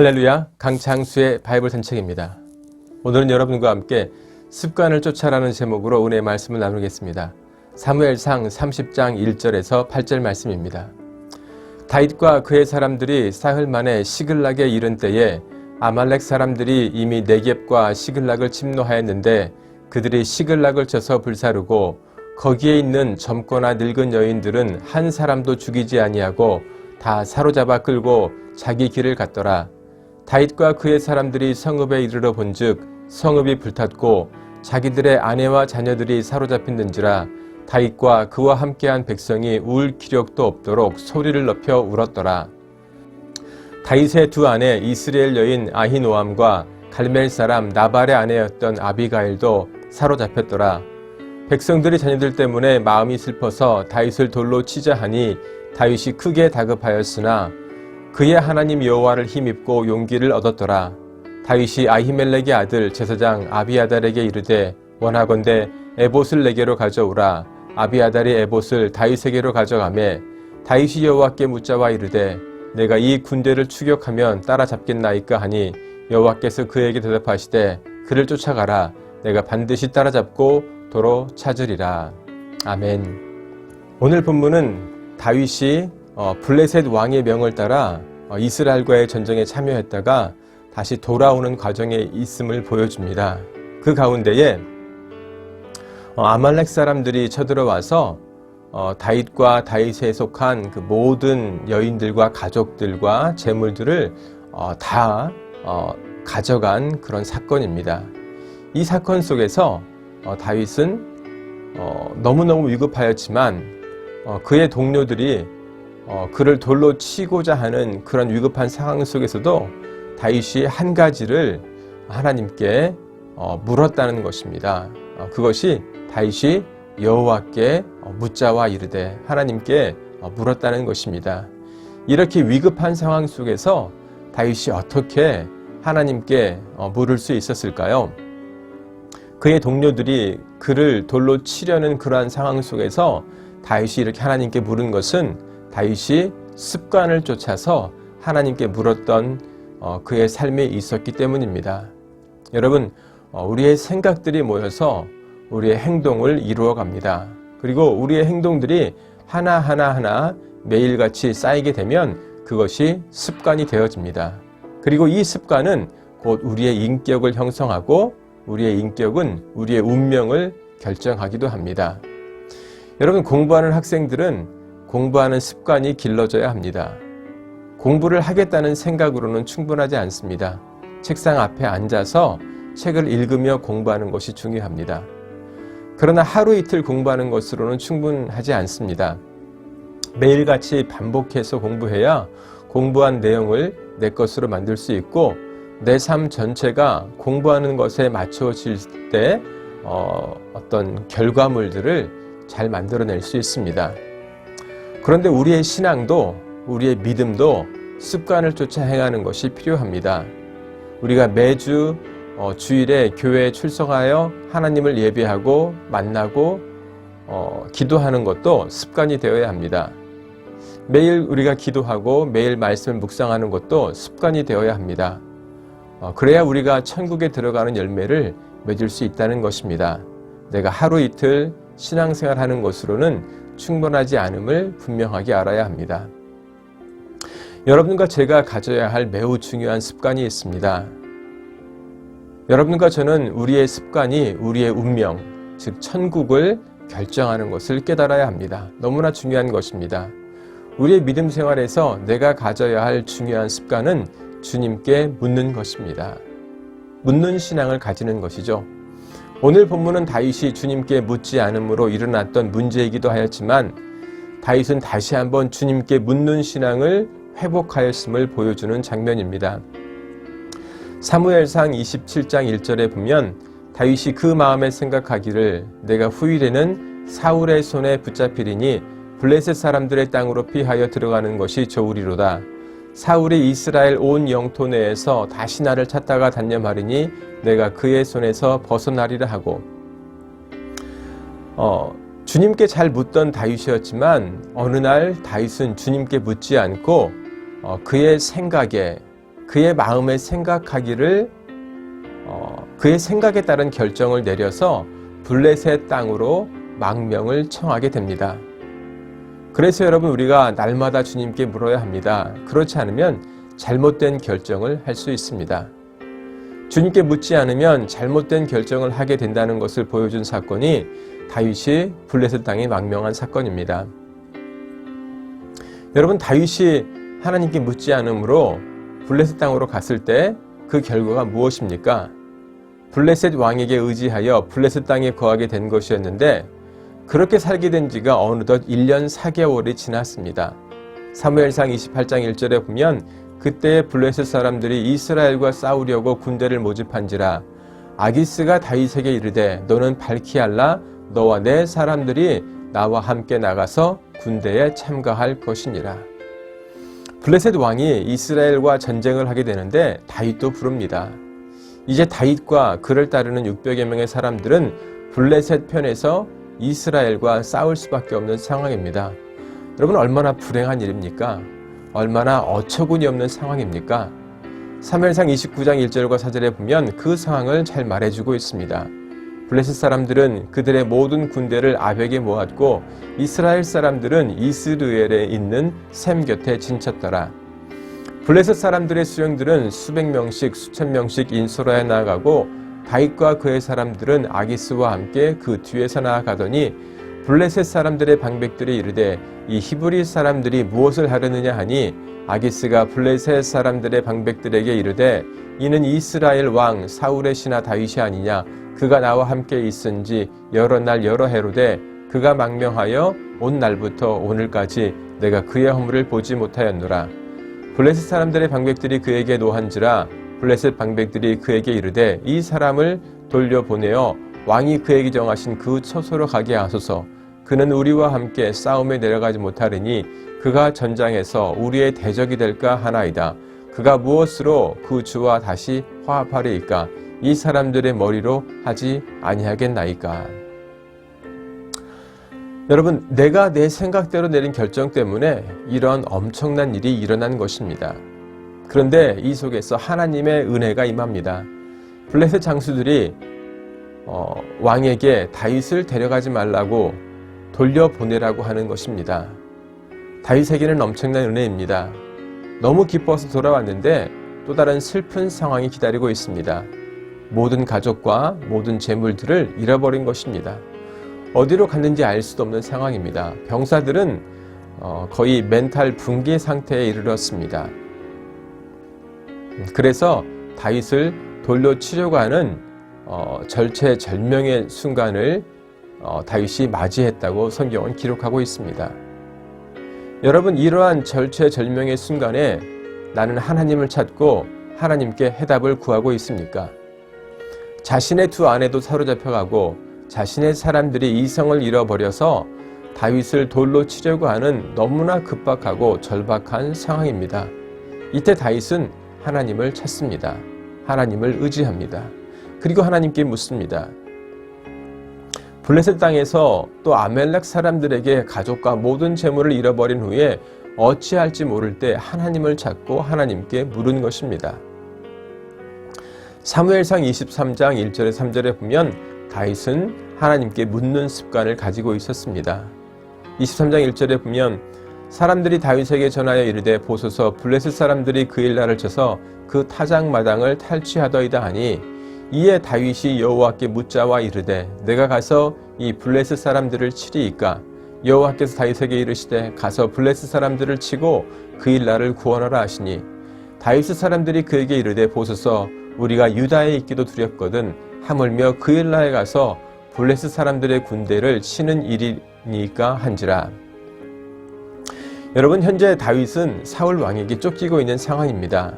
할렐루야 강창수의 바이블 산책입니다. 오늘은 여러분과 함께 습관을 쫓아라는 제목으로 은혜의 말씀을 나누겠습니다. 사무엘상 30장 1절에서 8절 말씀입니다. 다윗과 그의 사람들이 사흘 만에 시글락에 이른 때에 아말렉 사람들이 이미 네겝과 시글락을 침노하였는데 그들이 시글락을 쳐서 불사르고 거기에 있는 젊거나 늙은 여인들은 한 사람도 죽이지 아니하고 다 사로잡아 끌고 자기 길을 갔더라. 다윗과 그의 사람들이 성읍에 이르러 본즉 성읍이 불탔고 자기들의 아내와 자녀들이 사로잡힌는지라 다윗과 그와 함께한 백성이 울 기력도 없도록 소리를 높여 울었더라. 다윗의 두 아내 이스라엘 여인 아히노암과 갈멜 사람 나발의 아내였던 아비가일도 사로잡혔더라. 백성들이 자녀들 때문에 마음이 슬퍼서 다윗을 돌로 치자 하니 다윗이 크게 다급하였으나 그의 하나님 여호와를 힘입고 용기를 얻었더라. 다윗이 아히멜렉의 아들 제사장 아비아달에게 이르되 원하건대 에봇을 내게로 가져오라. 아비아달이 에봇을 다윗에게로 가져가매 다윗이 여호와께 묻자와 이르되 내가 이 군대를 추격하면 따라잡겠나이까 하니 여호와께서 그에게 대답하시되 그를 쫓아가라. 내가 반드시 따라잡고 도로 찾으리라. 아멘. 오늘 본문은 다윗이 어, 블레셋 왕의 명을 따라 어, 이스라엘과의 전쟁에 참여했다가 다시 돌아오는 과정에 있음을 보여줍니다. 그 가운데에 어, 아말렉 사람들이 쳐들어와서 어, 다윗과 다윗에 속한 그 모든 여인들과 가족들과 재물들을 어, 다 어, 가져간 그런 사건입니다. 이 사건 속에서 어, 다윗은 어, 너무너무 위급하였지만 어, 그의 동료들이 어, 그를 돌로 치고자 하는 그런 위급한 상황 속에서도 다윗이 한 가지를 하나님께 어, 물었다는 것입니다. 어, 그것이 다윗이 여호와께 어, 묻자와 이르되 하나님께 어, 물었다는 것입니다. 이렇게 위급한 상황 속에서 다윗이 어떻게 하나님께 어, 물을 수 있었을까요? 그의 동료들이 그를 돌로 치려는 그러한 상황 속에서 다윗이 이렇게 하나님께 물은 것은 다윗이 습관을 쫓아서 하나님께 물었던 어, 그의 삶에 있었기 때문입니다. 여러분, 어, 우리의 생각들이 모여서 우리의 행동을 이루어 갑니다. 그리고 우리의 행동들이 하나하나 하나 매일같이 쌓이게 되면 그것이 습관이 되어집니다. 그리고 이 습관은 곧 우리의 인격을 형성하고 우리의 인격은 우리의 운명을 결정하기도 합니다. 여러분, 공부하는 학생들은 공부하는 습관이 길러져야 합니다. 공부를 하겠다는 생각으로는 충분하지 않습니다. 책상 앞에 앉아서 책을 읽으며 공부하는 것이 중요합니다. 그러나 하루 이틀 공부하는 것으로는 충분하지 않습니다. 매일같이 반복해서 공부해야 공부한 내용을 내 것으로 만들 수 있고 내 삶 전체가 공부하는 것에 맞춰질 때 어, 어떤 결과물들을 잘 만들어낼 수 있습니다. 그런데 우리의 신앙도 우리의 믿음도 습관을 쫓아 행하는 것이 필요합니다. 우리가 매주 어, 주일에 교회에 출석하여 하나님을 예배하고 만나고 어, 기도하는 것도 습관이 되어야 합니다. 매일 우리가 기도하고 매일 말씀을 묵상하는 것도 습관이 되어야 합니다. 어, 그래야 우리가 천국에 들어가는 열매를 맺을 수 있다는 것입니다. 내가 하루 이틀 신앙생활 하는 것으로는 충분하지 않음을 분명하게 알아야 합니다. 여러분과 제가 가져야 할 매우 중요한 습관이 있습니다. 여러분과 저는 우리의 습관이 우리의 운명, 즉 천국을 결정하는 것을 깨달아야 합니다. 너무나 중요한 것입니다. 우리의 믿음 생활에서 내가 가져야 할 중요한 습관은 주님께 묻는 것입니다. 묻는 신앙을 가지는 것이죠. 오늘 본문은 다윗이 주님께 묻지 않음으로 일어났던 문제이기도 하였지만 다윗은 다시 한번 주님께 묻는 신앙을 회복하였음을 보여주는 장면입니다. 사무엘상 27장 1절에 보면 다윗이 그 마음에 생각하기를 내가 후일에는 사울의 손에 붙잡히리니 블레셋 사람들의 땅으로 피하여 들어가는 것이 좋으리로다. 사울이 이스라엘 온 영토 내에서 다시 나를 찾다가 단념하리니 내가 그의 손에서 벗어나리라 하고 어, 주님께 잘 묻던 다윗이었지만 어느 날 다윗은 주님께 묻지 않고 어, 그의 생각에 그의 마음에 생각하기를 어, 그의 생각에 따른 결정을 내려서 블레셋 땅으로 망명을 청하게 됩니다. 그래서 여러분 우리가 날마다 주님께 물어야 합니다. 그렇지 않으면 잘못된 결정을 할 수 있습니다. 주님께 묻지 않으면 잘못된 결정을 하게 된다는 것을 보여준 사건이 다윗이 블레셋 땅에 망명한 사건입니다. 여러분 다윗이 하나님께 묻지 않으므로 블레셋 땅으로 갔을 때 그 결과가 무엇입니까? 블레셋 왕에게 의지하여 블레셋 땅에 거하게 된 것이었는데 그렇게 살게 된 지가 어느덧 1년 4개월이 지났습니다. 사무엘상 28장 1절에 보면 그때 블레셋 사람들이 이스라엘과 싸우려고 군대를 모집한지라 아기스가 다윗에게 이르되 너는 발키알라 너와 내 사람들이 나와 함께 나가서 군대에 참가할 것이니라. 블레셋 왕이 이스라엘과 전쟁을 하게 되는데 다윗도 부릅니다. 이제 다윗과 그를 따르는 600여 명의 사람들은 블레셋 편에서 이스라엘과 싸울 수밖에 없는 상황입니다. 여러분 얼마나 불행한 일입니까? 얼마나 어처구니 없는 상황입니까? 3일상 29장 1절과 4절에 보면 그 상황을 잘 말해주고 있습니다. 블레셋 사람들은 그들의 모든 군대를 아벡에 모았고 이스라엘 사람들은 이스르엘에 있는 샘 곁에 진쳤더라. 블레셋 사람들의 수령들은 수백 명씩 수천 명씩 인소라에 나아가고 다윗과 그의 사람들은 아기스와 함께 그 뒤에서 나아가더니 블레셋 사람들의 방백들이 이르되 이 히브리 사람들이 무엇을 하려느냐 하니 아기스가 블레셋 사람들의 방백들에게 이르되 이는 이스라엘 왕 사울의 신하 다윗이 아니냐 그가 나와 함께 있은지 여러 날 여러 해로되 그가 망명하여 온 날부터 오늘까지 내가 그의 허물을 보지 못하였노라. 블레셋 사람들의 방백들이 그에게 노한지라 블레셋 방백들이 그에게 이르되 이 사람을 돌려보내어 왕이 그에게 정하신 그 처소로 가게 하소서. 그는 우리와 함께 싸움에 내려가지 못하리니 그가 전장에서 우리의 대적이 될까 하나이다. 그가 무엇으로 그 주와 다시 화합하리이까? 이 사람들의 머리로 하지 아니하겠나이까. 여러분, 내가 내 생각대로 내린 결정 때문에 이런 엄청난 일이 일어난 것입니다. 그런데 이 속에서 하나님의 은혜가 임합니다. 블레셋 장수들이 어, 왕에게 다윗을 데려가지 말라고 돌려보내라고 하는 것입니다. 다윗에게는 엄청난 은혜입니다. 너무 기뻐서 돌아왔는데 또 다른 슬픈 상황이 기다리고 있습니다. 모든 가족과 모든 재물들을 잃어버린 것입니다. 어디로 갔는지 알 수도 없는 상황입니다. 병사들은 어, 거의 멘탈 붕괴 상태에 이르렀습니다. 그래서 다윗을 돌려치려고 하는 어, 절체절명의 순간을 어, 다윗이 맞이했다고 성경은 기록하고 있습니다. 여러분 이러한 절체절명의 순간에 나는 하나님을 찾고 하나님께 해답을 구하고 있습니까? 자신의 두 아내도 사로잡혀가고 자신의 사람들이 이성을 잃어버려서 다윗을 돌로 치려고 하는 너무나 급박하고 절박한 상황입니다. 이때 다윗은 하나님을 찾습니다. 하나님을 의지합니다. 그리고 하나님께 묻습니다. 블레셋 땅에서 또 아멜렉 사람들에게 가족과 모든 재물을 잃어버린 후에 어찌할지 모를 때 하나님을 찾고 하나님께 물은 것입니다. 사무엘상 23장 1절에 3절에 보면 다윗은 하나님께 묻는 습관을 가지고 있었습니다. 23장 1절에 보면 사람들이 다윗에게 전하여 이르되 보소서 블레셋 사람들이 그 일날을 쳐서 그 타작 마당을 탈취하더이다 하니 이에 다윗이 여호와께 묻자와 이르되 내가 가서 이 블레셋 사람들을 치리이까 여호와께서 다윗에게 이르시되 가서 블레셋 사람들을 치고 그 일날을 구원하라 하시니 다윗 사람들이 그에게 이르되 보소서 우리가 유다에 있기도 두렵거든 하물며 그 일라에 가서 블레스 사람들의 군대를 치는 일이니까 한지라. 여러분 현재 다윗은 사울 왕에게 쫓기고 있는 상황입니다.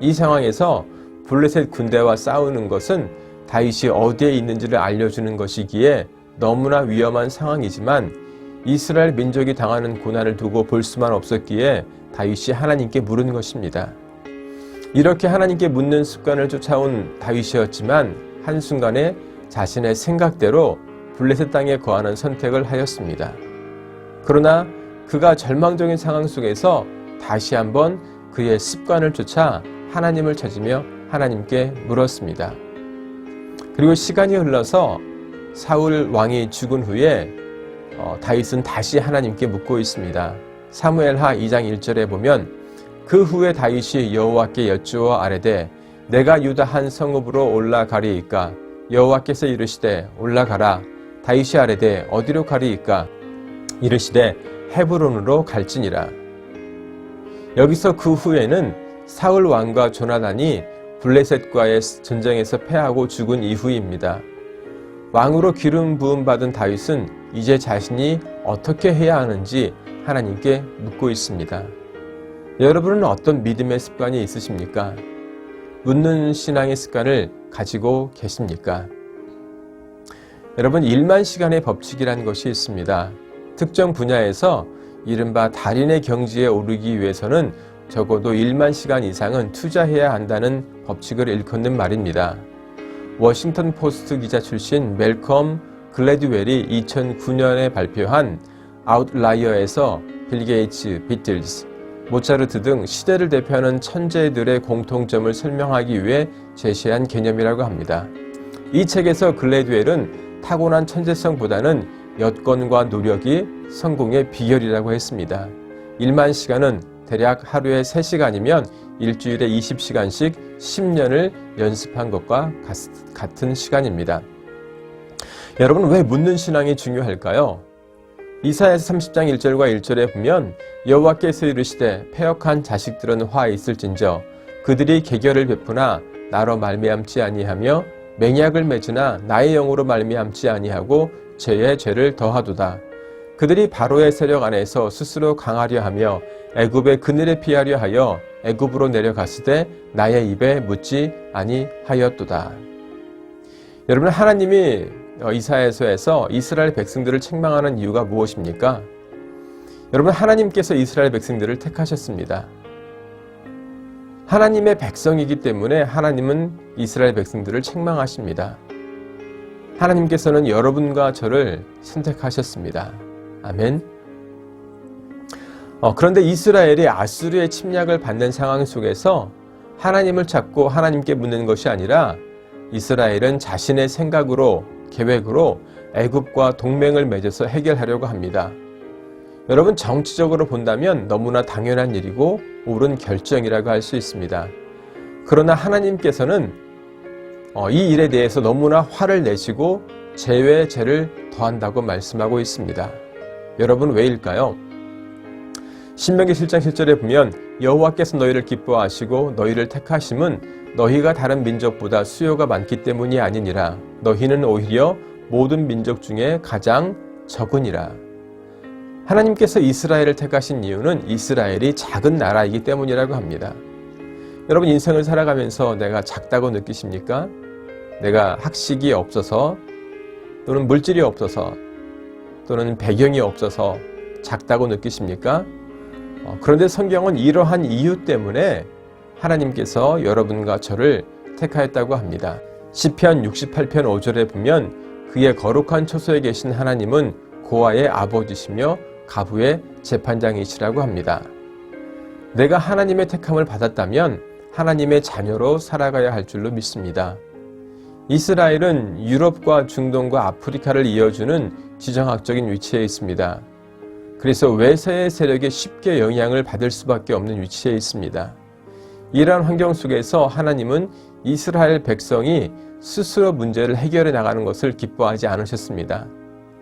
이 상황에서 블레셋 군대와 싸우는 것은 다윗이 어디에 있는지를 알려주는 것이기에 너무나 위험한 상황이지만 이스라엘 민족이 당하는 고난을 두고 볼 수만 없었기에 다윗이 하나님께 물은 것입니다. 이렇게 하나님께 묻는 습관을 쫓아온 다윗이었지만 한순간에 자신의 생각대로 블레셋 땅에 거하는 선택을 하였습니다. 그러나 그가 절망적인 상황 속에서 다시 한번 그의 습관을 쫓아 하나님을 찾으며 하나님께 물었습니다. 그리고 시간이 흘러서 사울 왕이 죽은 후에 어, 다윗은 다시 하나님께 묻고 있습니다. 사무엘하 2장 1절에 보면 그 후에 다윗이 여호와께 여쭈어 아뢰되 내가 유다 한 성읍으로 올라가리이까 여호와께서 이르시되 올라가라 다윗이 아뢰되 어디로 가리이까 이르시되 헤브론으로 갈지니라 여기서 그 후에는 사울 왕과 조나단이 블레셋과의 전쟁에서 패하고 죽은 이후입니다. 왕으로 기름 부음 받은 다윗은 이제 자신이 어떻게 해야 하는지 하나님께 묻고 있습니다. 여러분은 어떤 믿음의 습관이 있으십니까? 묻는 신앙의 습관을 가지고 계십니까? 여러분, 일만 시간의 법칙이라는 것이 있습니다. 특정 분야에서 이른바 달인의 경지에 오르기 위해서는 적어도 1만 시간 이상은 투자해야 한다는 법칙을 일컫는 말입니다. 워싱턴 포스트 기자 출신 멜컴 글래드웰이 2009년에 발표한 아웃라이어에서 빌 게이츠, 비틀즈, 모차르트 등 시대를 대표하는 천재들의 공통점을 설명하기 위해 제시한 개념이라고 합니다. 이 책에서 글래드웰은 타고난 천재성보다는 여건과 노력이 성공의 비결이라고 했습니다. 1만 시간은 대략 하루에 3시간이면 일주일에 20시간씩 10년을 연습한 것과 같은 시간입니다. 여러분, 왜 묻는 신앙이 중요할까요? 이사야서 30장 1절과 1절에 보면 여호와께서 이르시되 패역한 자식들은 화 있을진저 그들이 계결을 베푸나 나로 말미암지 아니하며 맹약을 맺으나 나의 영으로 말미암지 아니하고 죄의 죄를 더하도다. 그들이 바로의 세력 안에서 스스로 강하려 하며 애굽의 그늘에 피하려 하여 애굽으로 내려갔을 나의 입에 묻지 아니하였도다. 여러분 하나님이 이사야서에서 이스라엘 백성들을 책망하는 이유가 무엇입니까? 여러분 하나님께서 이스라엘 백성들을 택하셨습니다. 하나님의 백성이기 때문에 하나님은 이스라엘 백성들을 책망하십니다. 하나님께서는 여러분과 저를 선택하셨습니다. 아멘. 어, 그런데 이스라엘이 아수르의 침략을 받는 상황 속에서 하나님을 찾고 하나님께 묻는 것이 아니라 이스라엘은 자신의 생각으로 계획으로 애굽과 동맹을 맺어서 해결하려고 합니다. 여러분 정치적으로 본다면 너무나 당연한 일이고 옳은 결정이라고 할 수 있습니다. 그러나 하나님께서는 어, 이 일에 대해서 너무나 화를 내시고 죄에 죄를 더한다고 말씀하고 있습니다. 여러분 왜일까요? 신명기 7장 7절에 보면 여호와께서 너희를 기뻐하시고 너희를 택하심은 너희가 다른 민족보다 수요가 많기 때문이 아니니라 너희는 오히려 모든 민족 중에 가장 적으니라 하나님께서 이스라엘을 택하신 이유는 이스라엘이 작은 나라이기 때문이라고 합니다. 여러분 인생을 살아가면서 내가 작다고 느끼십니까? 내가 학식이 없어서 또는 물질이 없어서 또는 배경이 없어서 작다고 느끼십니까? 어, 그런데 성경은 이러한 이유 때문에 하나님께서 여러분과 저를 택하였다고 합니다. 시편 68편 5절에 보면 그의 거룩한 초소에 계신 하나님은 고아의 아버지시며 가부의 재판장이시라고 합니다. 내가 하나님의 택함을 받았다면 하나님의 자녀로 살아가야 할 줄로 믿습니다. 이스라엘은 유럽과 중동과 아프리카를 이어주는 지정학적인 위치에 있습니다. 그래서 외세의 세력에 쉽게 영향을 받을 수밖에 없는 위치에 있습니다. 이러한 환경 속에서 하나님은 이스라엘 백성이 스스로 문제를 해결해 나가는 것을 기뻐하지 않으셨습니다.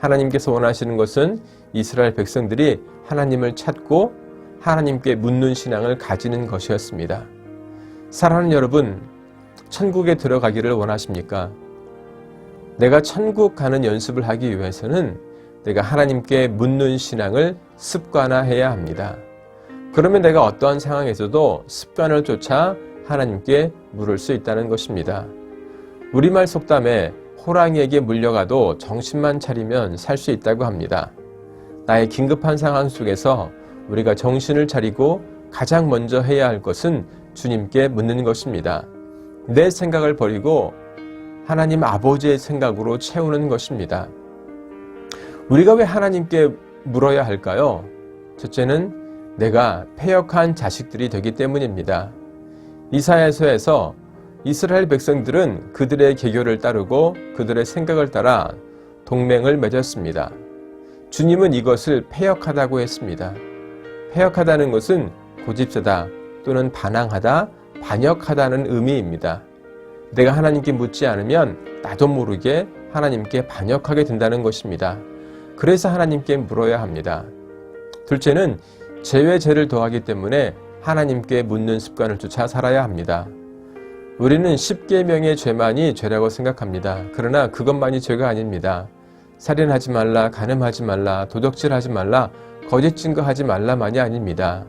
하나님께서 원하시는 것은 이스라엘 백성들이 하나님을 찾고 하나님께 묻는 신앙을 가지는 것이었습니다. 사랑하는 여러분, 천국에 들어가기를 원하십니까? 내가 천국 가는 연습을 하기 위해서는 내가 하나님께 묻는 신앙을 습관화해야 합니다. 그러면 내가 어떠한 상황에서도 습관을 쫓아 하나님께 물을 수 있다는 것입니다. 우리말 속담에 호랑이에게 물려가도 정신만 차리면 살 수 있다고 합니다. 나의 긴급한 상황 속에서 우리가 정신을 차리고 가장 먼저 해야 할 것은 주님께 묻는 것입니다. 내 생각을 버리고 하나님 아버지의 생각으로 채우는 것입니다. 우리가 왜 하나님께 물어야 할까요? 첫째는 내가 폐역한 자식들이 되기 때문입니다. 이사야서에서 이스라엘 백성들은 그들의 계교를 따르고 그들의 생각을 따라 동맹을 맺었습니다. 주님은 이것을 폐역하다고 했습니다. 폐역하다는 것은 고집세다 또는 반항하다, 반역하다는 의미입니다. 내가 하나님께 묻지 않으면 나도 모르게 하나님께 반역하게 된다는 것입니다. 그래서 하나님께 물어야 합니다. 둘째는 죄의 죄를 더하기 때문에 하나님께 묻는 습관을 쫓아 살아야 합니다. 우리는 10계명의 죄만이 죄라고 생각합니다. 그러나 그것만이 죄가 아닙니다. 살인하지 말라, 간음하지 말라, 도덕질하지 말라, 거짓 증거하지 말라만이 아닙니다.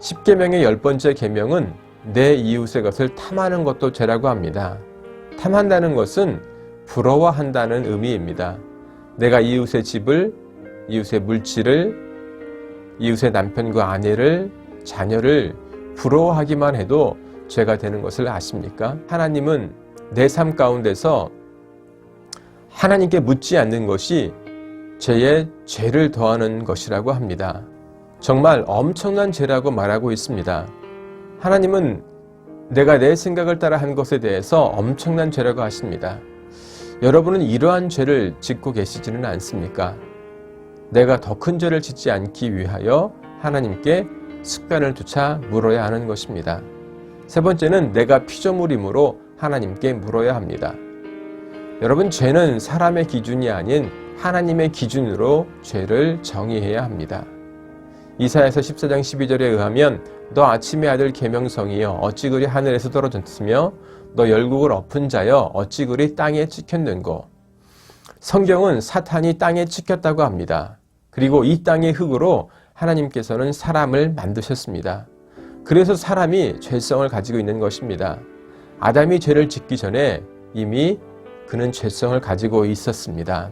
10계명의 열 번째 계명은 내 이웃의 것을 탐하는 것도 죄라고 합니다. 탐한다는 것은 부러워한다는 의미입니다. 내가 이웃의 집을, 이웃의 물질을, 이웃의 남편과 아내를, 자녀를 부러워하기만 해도 죄가 되는 것을 아십니까? 하나님은 내 삶 가운데서 하나님께 묻지 않는 것이 죄에 죄를 더하는 것이라고 합니다. 정말 엄청난 죄라고 말하고 있습니다. 하나님은 내가 내 생각을 따라 한 것에 대해서 엄청난 죄라고 하십니다. 여러분은 이러한 죄를 짓고 계시지는 않습니까? 내가 더 큰 죄를 짓지 않기 위하여 하나님께 습관을 두차 물어야 하는 것입니다. 세 번째는 내가 피조물이므로 하나님께 물어야 합니다. 여러분, 죄는 사람의 기준이 아닌 하나님의 기준으로 죄를 정의해야 합니다. 이사야서 14장 12절에 의하면 너 아침의 아들 계명성이여 어찌 그리 하늘에서 떨어졌으며 너 열국을 엎은 자여 어찌 그리 땅에 찍혔는고 성경은 사탄이 땅에 찍혔다고 합니다. 그리고 이 땅의 흙으로 하나님께서는 사람을 만드셨습니다. 그래서 사람이 죄성을 가지고 있는 것입니다. 아담이 죄를 짓기 전에 이미 그는 죄성을 가지고 있었습니다.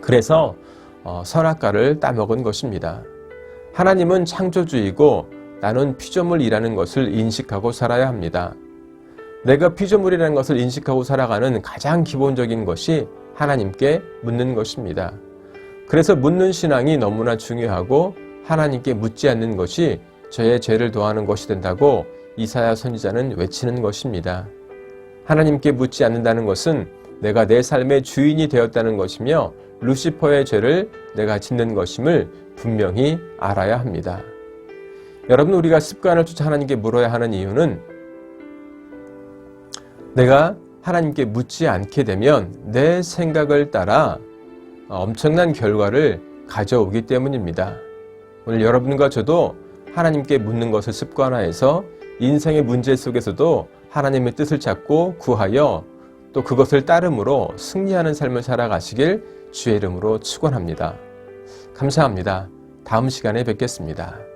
그래서 어, 선악과를 따먹은 것입니다. 하나님은 창조주이고 나는 피조물이라는 것을 인식하고 살아야 합니다. 내가 피조물이라는 것을 인식하고 살아가는 가장 기본적인 것이 하나님께 묻는 것입니다. 그래서 묻는 신앙이 너무나 중요하고 하나님께 묻지 않는 것이 저의 죄를 더하는 것이 된다고 이사야 선지자는 외치는 것입니다. 하나님께 묻지 않는다는 것은 내가 내 삶의 주인이 되었다는 것이며 루시퍼의 죄를 내가 짓는 것임을 분명히 알아야 합니다. 여러분 우리가 습관을 쫓아 하나님께 물어야 하는 이유는 내가 하나님께 묻지 않게 되면 내 생각을 따라 엄청난 결과를 가져오기 때문입니다. 오늘 여러분과 저도 하나님께 묻는 것을 습관화해서 인생의 문제 속에서도 하나님의 뜻을 찾고 구하여 또 그것을 따름으로 승리하는 삶을 살아가시길 주의 이름으로 축원합니다. 감사합니다. 다음 시간에 뵙겠습니다.